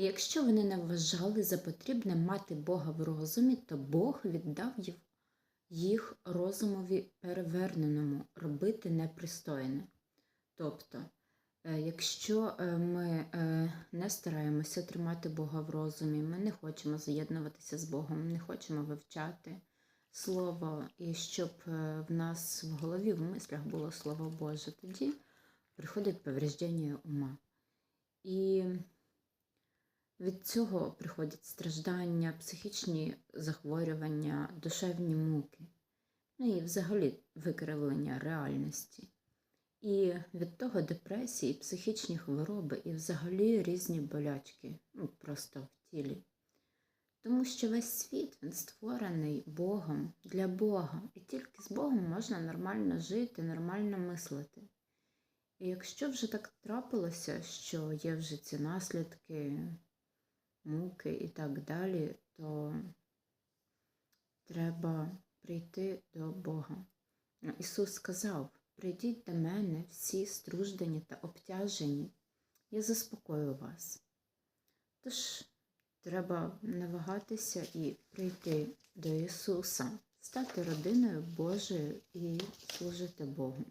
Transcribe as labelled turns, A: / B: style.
A: І якщо вони не вважали за потрібне мати Бога в розумі, то Бог віддав їх- розумові переверненому робити непристойне. Тобто, е, якщо е, ми е, не стараємося тримати Бога в розумі, ми не хочемо з'єднуватися з Богом, не хочемо вивчати Слово, і щоб в нас в голові, в мислях було Слово Боже, тоді приходить повреждення ума. І від цього приходять страждання, психічні захворювання, душевні муки, ну і взагалі викривлення реальності. І від того депресії, психічні хвороби і взагалі різні болячки, ну, просто в тілі. Тому що весь світ він створений Богом для Бога, і тільки з Богом можна нормально жити, нормально мислити. І якщо вже так трапилося, що є вже ці наслідки, муки і так далі, то треба прийти до Бога. Ну, Ісус сказав: прийдіть до мене всі струждені та обтяжені, я заспокою вас. Тож треба не вагатися і прийти до Ісуса, стати родиною Божою і служити Богу.